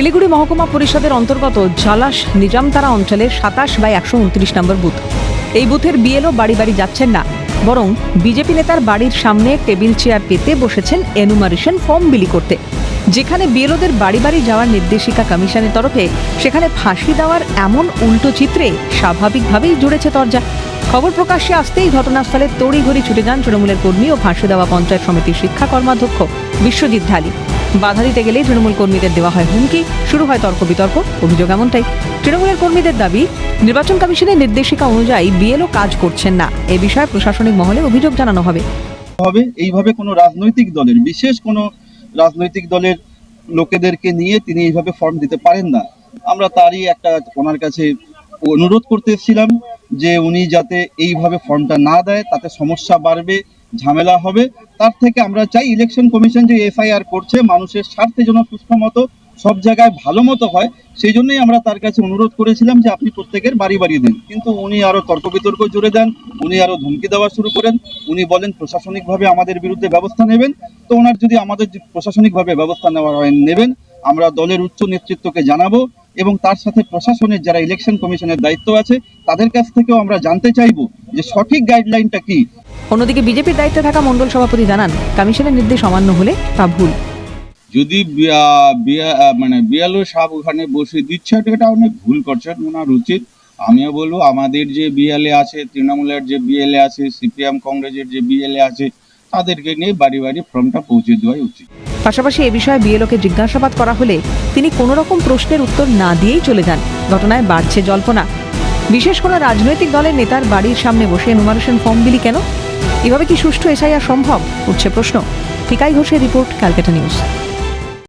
শিলিগুড়ি মহকুমা পরিষদের অন্তর্গত জালাস নিজামতারা অঞ্চলের সাতাশ বাই একশো উনত্রিশ নম্বর বুথ। এই বুথের বিএলও বাড়ি বাড়ি যাচ্ছেন না, বরং বিজেপি নেতার বাড়ির সামনে টেবিল চেয়ার পেতে বসেছেন এনুমারেশন ফর্ম বিলি করতে। যেখানে বিএলওদের বাড়ি বাড়ি যাওয়ার নির্দেশিকা কমিশনের তরফে সেখানে ফাঁসি দেওয়ার এমন উল্টো চিত্রে স্বাভাবিকভাবেই জুড়েছে তরজা। খবর প্রকাশ্যে আসতেই ঘটনাস্থলে তড়িঘড়ি ছুটে যান তৃণমূলের কর্মী ও ফাঁসি দেওয়া পঞ্চায়েত সমিতির শিক্ষা কর্মাধ্যক্ষ বিশ্বজিৎ ঢালি। বাধা দিতে গেলেই তৃণমূল কর্মীদের দেওয়া হয় হুমকি, শুরু হয় তর্ক বিতর্ক, অভিযোগ এমনটাই। তৃণমূলের কর্মীদের দাবি, নির্বাচন কমিশনের নির্দেশিকা অনুযায়ী বিএলও কাজ করছেন না। এ বিষয়ে প্রশাসনিক মহলে অভিযোগ জানানো হবে। হবে, এইভাবে কোনো রাজনৈতিক দলের, বিশেষ কোনো রাজনৈতিক দলের লোকেদেরকে নিয়ে তিনি এইভাবে ফর্ম দিতে পারেন না। আমরা তারই একটা ওনার কাছে অনুরোধ করতে এসেছিলাম যে উনি যাতে এইভাবে ফর্মটা না দেয়, তাতে সমস্যা বাড়বে ঝামেলা হবে। তার থেকে আমরা চাই ইলেকশন কমিশন যে এফআইআর করছে, মানুষের স্বার্থে যেন সুস্থ মতো সব জায়গায় ভালো মতো হয়, সেই জন্যই আমরা তার কাছে অনুরোধ করেছিলাম যে আপনি প্রত্যেকের বাড়ি বাড়ি দেন। কিন্তু উনি আরও তর্ক বিতর্ক জুড়ে দেন উনি আরও ধমকি দেওয়া শুরু করেন, উনি বলেন প্রশাসনিকভাবে আমাদের বিরুদ্ধে ব্যবস্থা নেবেন। তো ওনার যদি আমাদের প্রশাসনিকভাবে ব্যবস্থা নেওয়া নেবেন, আমরা দলের উচ্চ নেতৃত্বকে জানাব। এবং তার সাথে প্রশাসনের যারা ইলেকশন কমিশনের দায়িত্ব আছে তাদের কাছ থেকেও আমরা জানতে চাইব যে সঠিক গাইডলাইনটা কি। অন্যদিকে বিজেপির দায়িত্বে থাকা মন্ডল সভাপতি জানান কমিশনের নির্দেশ অমান্য হলে তা ভুল। যদি মানে বিয়ালো সাহেব ওখানে বসে দিচ্ছে এটা অনেক ভুল করছেন ওনার উচিত। আমিও বলব আমাদের যে বিএলএ আছে তৃণমূলের যে বিএলএ আছে সিপিএম কংগ্রেসের যে বিএলএ আছে তাদেরকে নিয়ে বাড়ি বাড়ি ফর্মটা পৌঁছে দেওয়াই উচিত। পাশাপাশি এ বিষয়ে বিএলওকে জিজ্ঞাসাবাদ করা হলে তিনি কোনো রকম প্রশ্নের উত্তর না দিয়েই চলে যান। ঘটনায় বাড়ছে জল্পনা। বিশেষ কোনো রাজনৈতিক দলের নেতার বাড়ির সামনে বসে নুমারেশন ফর্ম বিলি কেন? এভাবে কি সুষ্ঠু এসআইআর সম্ভব? উঠছে প্রশ্ন। ঠিকাই ঘোষের রিপোর্ট ক্যালকাটা নিউজ।